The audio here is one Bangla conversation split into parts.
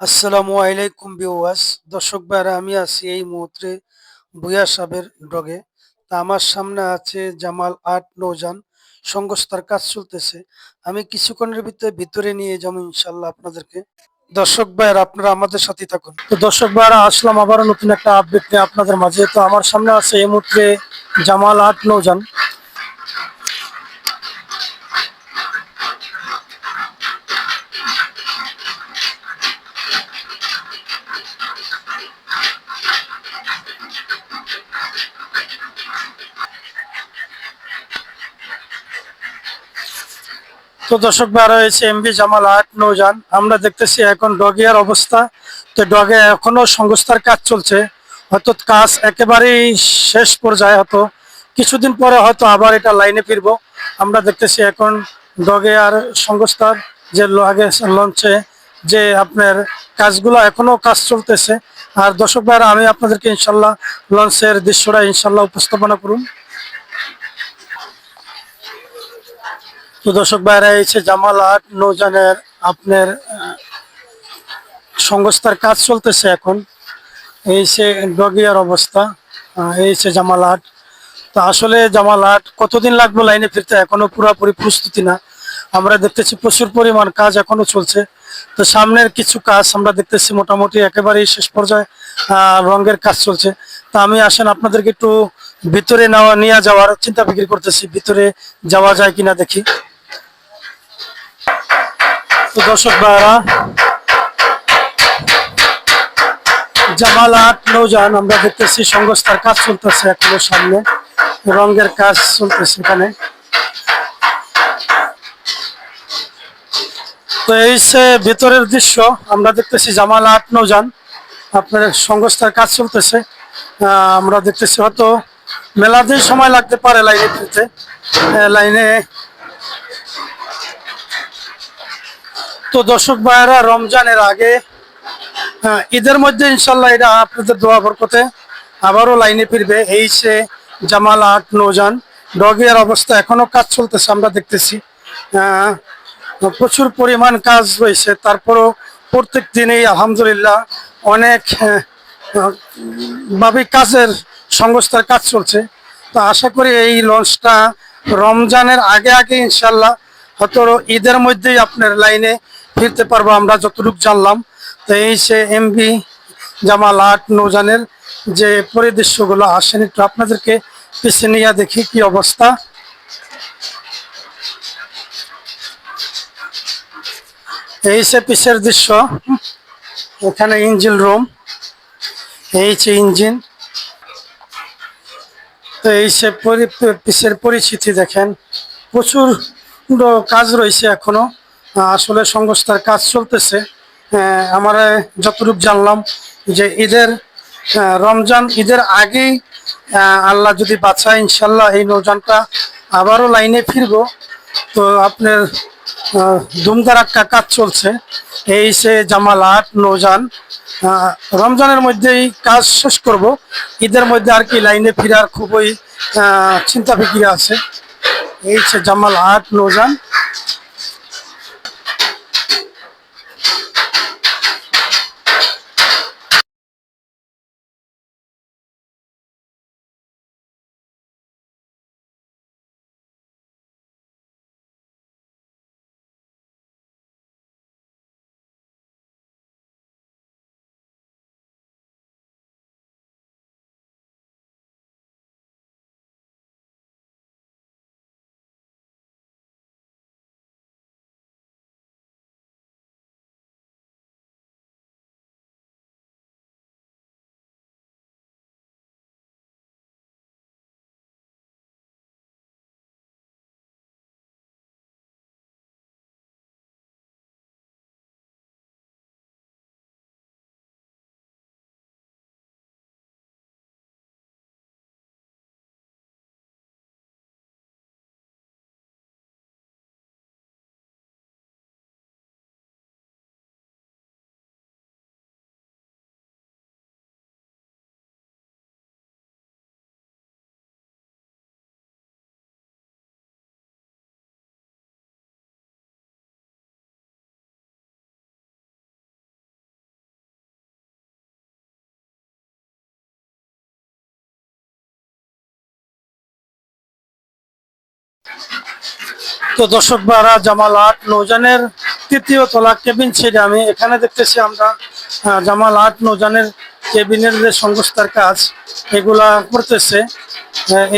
আসসালামু আলাইকুম বিওয়াস দর্শক ভাইরা, আমি আছি এই মুহূর্তে বুয়া সাহেবের ডগে। তা আমার সামনে আছে জামাল আট নৌজান। সংস্থার কাজ চলতেছে। আমি কিছুক্ষণের ভিতরে ভিতরে নিয়ে যাব ইনশাল্লাহ আপনাদেরকে। দর্শক ভাইরা, আপনারা আমাদের সাথে থাকুন। তো দর্শক ভাইরা, আসলাম আবারও নতুন একটা আপডেট নিয়ে আপনাদের মাঝে। তো আমার সামনে আছে এই মুহূর্তে জামাল আট নৌজান। তো দর্শক ভাই রয়েছে এমবি জামাল আট নৌজান আমরা দেখতেছি এখন ডগিয়ার অবস্থা। তো ডগে এখনও সংস্থার কাজ চলছে। হয়তো কাজ একেবারেই শেষ পর্যায়ে হয়তো। কিছুদিন পরে হয়তো আবার এটা লাইনে ফিরবো। আমরা দেখতেছি এখন ডগে আর সংস্থার যে আগে লঞ্চে যে আপনার কাজগুলো, এখনও কাজ চলতেছে। আর দর্শক ভাইরা, আমি আপনাদেরকে ইনশাল্লাহ লঞ্চের দৃশ্যটা ইনশাল্লাহ উপস্থাপনা করুন। তো দর্শক বাইরে এসে জামাল আট নৌজানের আপনার সংস্থার কাজ চলতেছে এখন। এই সে ডগিয়ার অবস্থা এই সে জামাল আট। তো আসলে জামাল আট কতদিন লাগবে লাইনে ফিরতে? এখনও পুরোপুরি প্রস্তুতি না। আমরা দেখতেছি প্রচুর পরিমাণ কাজ এখনও চলছে। তো সামনের কিছু কাজ আমরা দেখতেছি মোটামুটি একেবারেই শেষ পর্যায়ে রঙের কাজ চলছে। তা আমি আসেন আপনাদেরকে একটু ভিতরে নেওয়া, নিয়ে যাওয়ার চিন্তা বিক্রি করতেছি। ভিতরে যাওয়া যায় কিনা দেখি। তো দর্শক ভাইরা জামাল আট, নৌজান, আমরা দেখতেছি সংস্থার কাজ চলতেছে এখনও সামনে, রঙের কাজ চলতেছে এখানে। তো এই সে ভেতরের দৃশ্য, আমরা দেখতেছি জামাল আট, নৌজান, আপনার সংস্থার কাজ চলতেছে। আমরা দেখতেছি হয়তো মেলা দিন সময় লাগতে পারে লাইনে লাইনে তো দর্শক ভাইয়েরা রমজানের আগে হ্যাঁ, ঈদের মধ্যে ইনশাল্লাহ এটা আপনাদের দোয়া বরকতে আবারও লাইনে ফিরবে। এই সে জামাল আট নৌজান ডগিয়ার অবস্থা এখনও কাজ চলতেছে আমরা দেখতেছি। আহ, প্রচুর পরিমাণ কাজ রয়েছে তারপরও প্রত্যেক দিনেই আলহামদুলিল্লাহ অনেক আহ, ভাবে কাজের সংস্থার কাজ চলছে। তো আশা করি এই লঞ্চটা রমজানের আগে আগে ইনশাল্লাহ হয়তো ঈদের মধ্যেই আপনার লাইনে ফিরতে পারব, আমরা যতটুকু জানলাম। তো এই সে এমবি জামাল আট নৌজানের যে পরিদৃশ্যগুলো আসেন, একটু আপনাদেরকে পিছিয়ে নিয়ে দেখি কি অবস্থা। এই সে পিসের দৃশ্য, এখানে ইঞ্জিন রুম, এই যে ইঞ্জিন। তো এই সে পিসের পরিচিতি দেখেন, প্রচুর কাজ রয়েছে এখনও। আসলে সংস্থার কাজ চলতেছে। আমার যতটুকু জানলাম যে ঈদের রমজান ঈদের আগেই আল্লাহ যদি বাঁচায়, ইনশাল্লাহ এই নৌজানটা আবারও লাইনে ফিরবো। তো আপনার ধুমধারাক্কা কাজ চলছে। এই সে জামাল আট নৌজান রমজানের মধ্যেই কাজ শেষ করব। ঈদের মধ্যে আর কি লাইনে ফিরার খুবই চিন্তা ফিকির আছে। এই সে জামাল আট নৌজান তো দর্শক বারা জামাল আট নৌজানের তৃতীয় তলা কেবিন ছেড়ে আমি এখানে দেখতেছি আমরা জামাল আট নৌজানের কেবিনের যে সংস্থার কাজ, এগুলা করতেছে।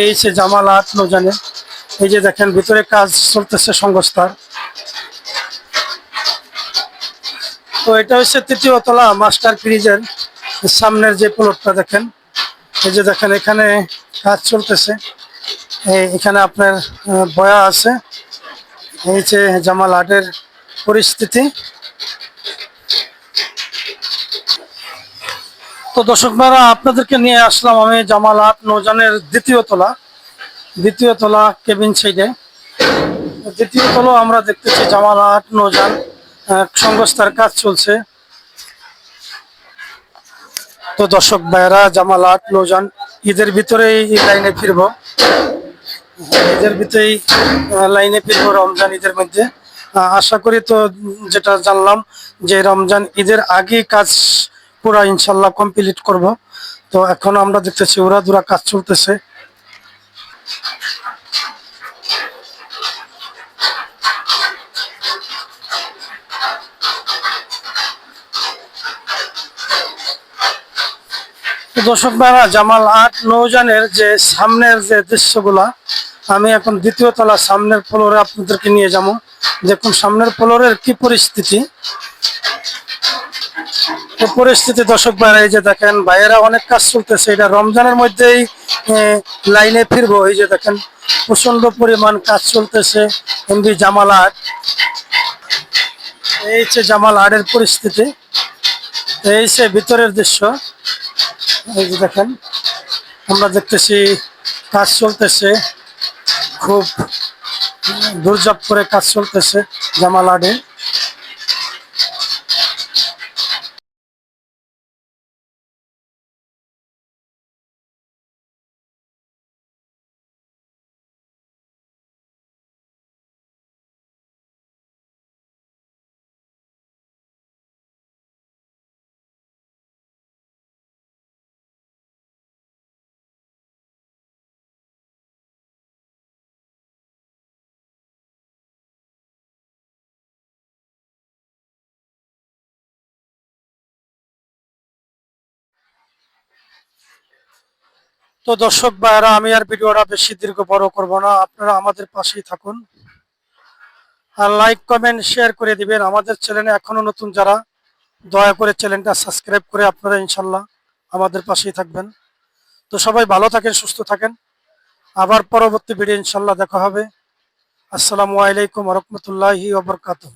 এই সে জামাল আট নৌজানের, এই যে দেখেন ভিতরে কাজ চলতেছে সংস্থার তো এটা হচ্ছে তৃতীয় তলা মাস্টার ব্রিজের সামনের যে প্লটটা দেখেন। এই যে দেখেন এখানে কাজ চলতেছে। এখানে আপনার বয়া আছে। যে জামাল আটের পরিস্থিতি। তো দর্শক ভাইরা, আপনাদেরকে নিয়ে আসলাম আমি জামাল আট নৌজানের দ্বিতীয় তলা দ্বিতীয় তলা কেবিন সাইডে। দ্বিতীয় তলা আমরা দেখতেছি জামাল আট নৌজান সংস্থার কাজ চলছে। তো দর্শক ভাইরা, জামাল আট নৌজান, ঈদের ভিতরেই এই লাইনে ফিরবো। ঈদের ভিতরেই লাইনে ফিরবো রমজান ঈদের মধ্যে। আশা করি তো যেটা জানলাম যে রমজান ঈদের আগে কাজ পুরা ইনশাল্লাহ কমপ্লিট করব। তো এখন আমরা দেখতেছি ওরা দুরা কাজ চলতেছে। দর্শক ভাইরা, জামাল আট নৌজানের যে সামনের যে দৃশ্যগুলা আমি এখন দ্বিতীয় তলা সামনের ফ্লোরে আপনাদেরকে নিয়ে যাব। দেখুন, সামনের ফ্লোরের কি পরিস্থিতি? পরিস্থিতি, দর্শক ভাইরা, এই যে দেখেন, ভাইয়েরা অনেক কাজ চলতেছে। এটা রমজানের মধ্যেই লাইনে ফিরবো। এই যে দেখেন প্রচণ্ড পরিমাণ কাজ চলতেছে এমবি জামাল আট। এই যে জামাল আটের পরিস্থিতি, এই সে ভিতরের দৃশ্য, এই যে দেখেন, আমরা দেখতেছি কাজ চলতেছে। খুব দুর্যোগ করে কাজ চলতেছে জামাল তো দর্শক ভাইরা আমি আর ভিডিওটা বেশি দীর্ঘ বড় করব না। আপনারা আমাদের পাশেই থাকুন। আর লাইক কমেন্ট শেয়ার করে দিবেন। আমাদের চ্যানেলে এখনও নতুন যারা, দয়া করে চ্যানেলটা সাবস্ক্রাইব করে আপনারা ইনশাল্লাহ আমাদের পাশেই থাকবেন। তো সবাই ভালো থাকেন, সুস্থ থাকেন। আবার পরবর্তী ভিডিও ইনশাল্লাহ দেখা হবে। আসসালামু আলাইকুম রহমতুল্লাহি ওবরকাতুহ